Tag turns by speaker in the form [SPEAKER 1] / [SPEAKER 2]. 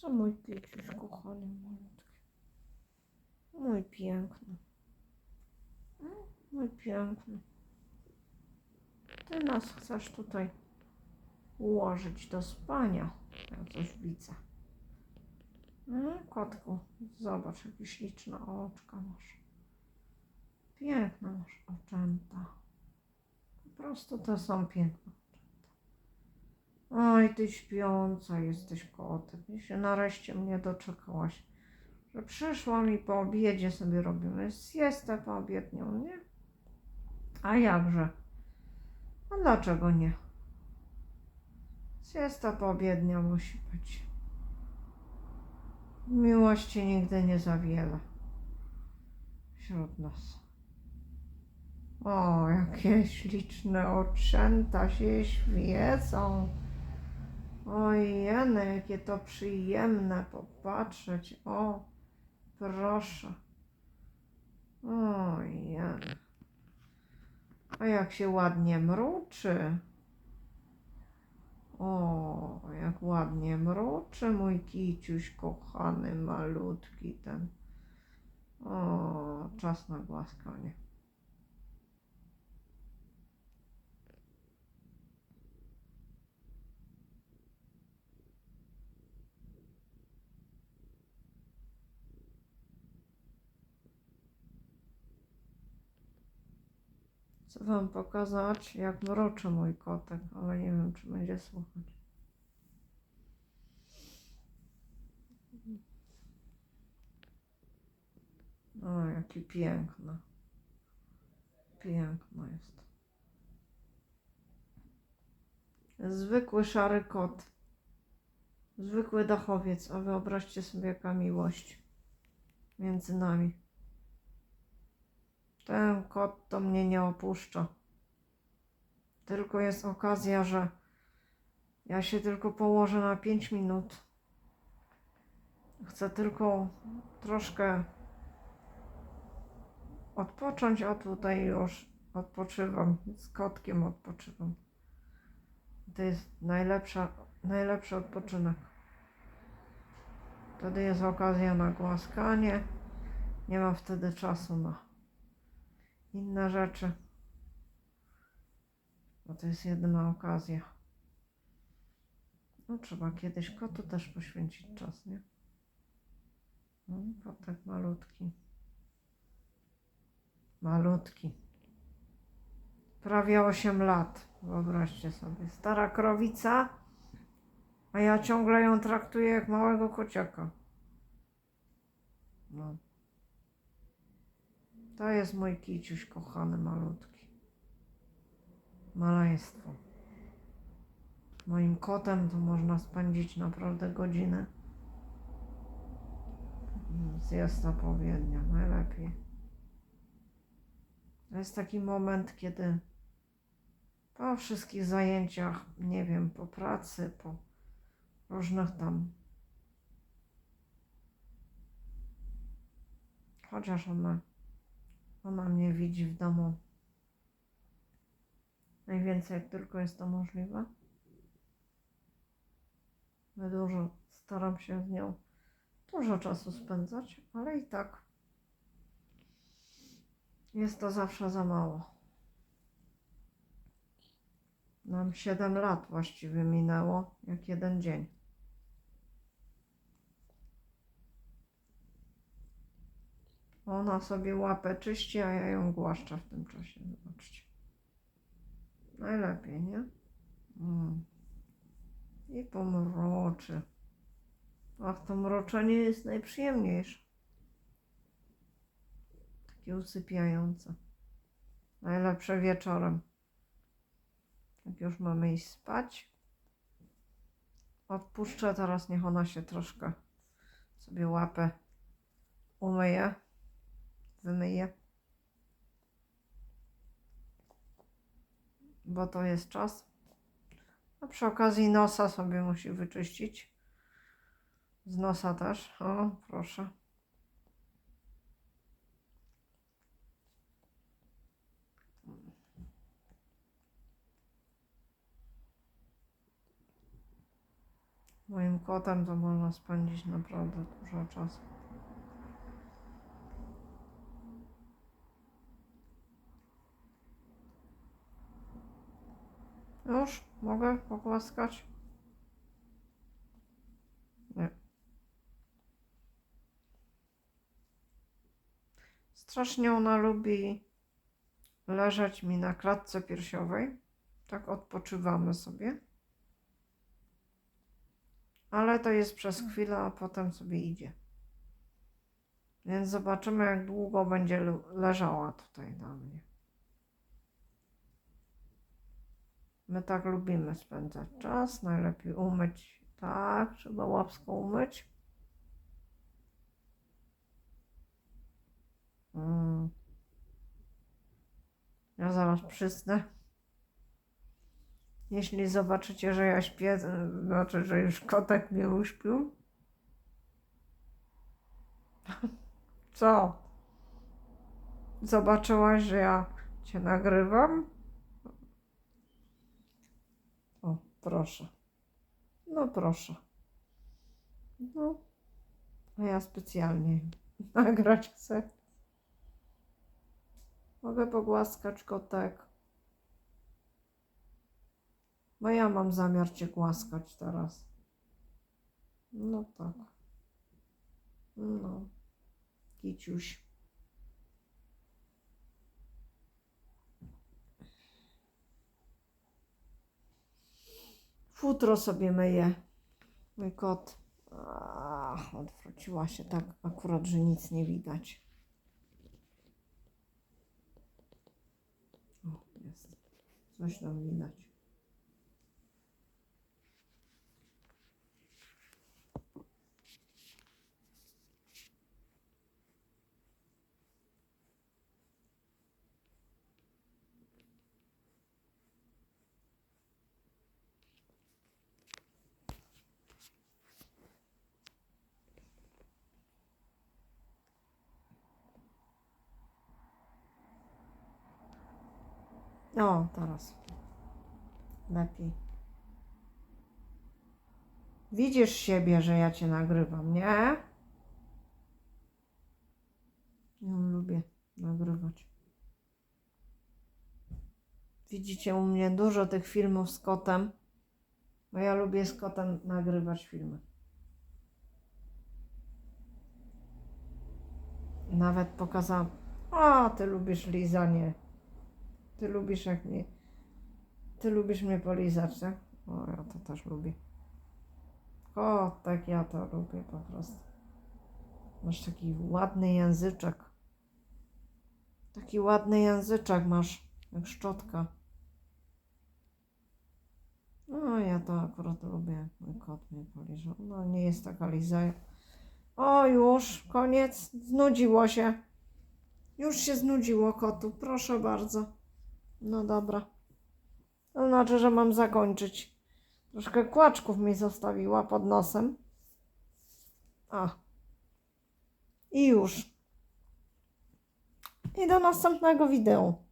[SPEAKER 1] Co mój kiciuś kochany malutki. Mój piękny. Mm, Mój piękny. Ty nas chcesz tutaj ułożyć do spania. Ja coś widzę. No, kotku, zobacz, jakie śliczne oczka masz. Piękne masz oczęta. Po prostu to są piękne. Oj, ty śpiąca jesteś kotek. I się nareszcie mnie doczekałaś. Że przyszłam i po obiedzie sobie robimy siestę po obiednią, nie? A jakże? A dlaczego nie? Siesta poobiednia musi być. Miłości nigdy nie za wiele wśród nas. O, jakie śliczne oczęta się świecą. Ojej, jakie to przyjemne popatrzeć. O, proszę. Ojej. A jak się ładnie mruczy. O, jak ładnie mruczy mój kiciuś kochany, malutki ten. O, czas na głaskanie. Chcę wam pokazać, jak mruczy mój kotek, ale nie wiem, czy będzie słuchać. O, jaki piękny. Piękno jest. Zwykły szary kot. Zwykły dachowiec, a wyobraźcie sobie jaka miłość między nami. Ten kot to mnie nie opuszcza. Tylko jest okazja, że ja się tylko położę na 5 minut. Chcę tylko troszkę odpocząć, a tutaj już odpoczywam. Z kotkiem odpoczywam. To jest najlepsza, najlepszy odpoczynek. Wtedy jest okazja na głaskanie. Nie ma wtedy czasu na inne rzeczy. Bo to jest jedyna okazja. No trzeba kiedyś kotu też poświęcić czas, nie? No, kotek malutki. Malutki. Prawie 8 lat, wyobraźcie sobie. Stara krowica, a ja ciągle ją traktuję jak małego kociaka. No. To jest mój kiciuś kochany, malutki. Maleństwo. Moim kotem to można spędzić naprawdę godzinę. Jest odpowiednia, najlepiej. To jest taki moment, kiedy po wszystkich zajęciach, nie wiem, po pracy, po różnych tam. Chociaż ona ona mnie widzi w domu najwięcej, jak tylko jest to możliwe. Ja dużo staram się z nią dużo czasu spędzać, ale i tak jest to zawsze za mało. Nam 7 lat właściwie minęło, jak jeden dzień. Ona sobie łapę czyści, a ja ją głaszczę w tym czasie. Zobaczcie. Najlepiej, nie? Mm. I pomroczy. Ach, to mroczenie jest najprzyjemniejsze. Takie usypiające. Najlepsze wieczorem. Jak już mamy iść spać. Odpuszczę teraz, niech ona się troszkę sobie łapę umyje wymyję. Bo to jest czas. A przy okazji nosa sobie musi wyczyścić. Z nosa też. O, proszę. Moim kotem to można spędzić naprawdę dużo czasu. Już? Mogę pogłaskać? Nie. Strasznie ona lubi leżeć mi na klatce piersiowej. Tak odpoczywamy sobie. Ale to jest przez chwilę, a potem sobie idzie. Więc zobaczymy, jak długo będzie leżała tutaj na mnie. My tak lubimy spędzać czas. Najlepiej umyć. Tak, trzeba łapsko umyć. Mm. Ja zaraz przysnę. Jeśli zobaczycie, że ja śpię, to znaczy, że już kotek mnie uśpił. Co? Zobaczyłaś, że ja cię nagrywam? O, proszę. No proszę. No. A ja specjalnie nagrać chcę. Mogę pogłaskać kotek. Bo ja mam zamiar cię głaskać teraz. No tak. No. Kiciuś. Futro sobie myje. Mój kot. Ach, odwróciła się tak akurat, że nic nie widać. O, jest. Coś tam widać. O, teraz. Lepiej. Widzisz siebie, że ja cię nagrywam, nie? Ja lubię nagrywać. Widzicie u mnie dużo tych filmów z kotem, bo ja lubię z kotem nagrywać filmy. Nawet pokazałam. O, ty lubisz lizanie. Ty lubisz jak mnie. Ty lubisz mnie polizać, tak? O, ja to też lubię. O, tak ja to lubię po prostu. Masz taki ładny języczek. Taki ładny języczek masz, jak szczotka. No, ja to akurat lubię, mój kot mnie poliżał. No, nie jest taka liza. O, już, koniec. Znudziło się. Już się znudziło kotu, proszę bardzo. No dobra. To znaczy, że mam zakończyć. Troszkę kłaczków mi zostawiła pod nosem. A. I już. I do następnego wideo.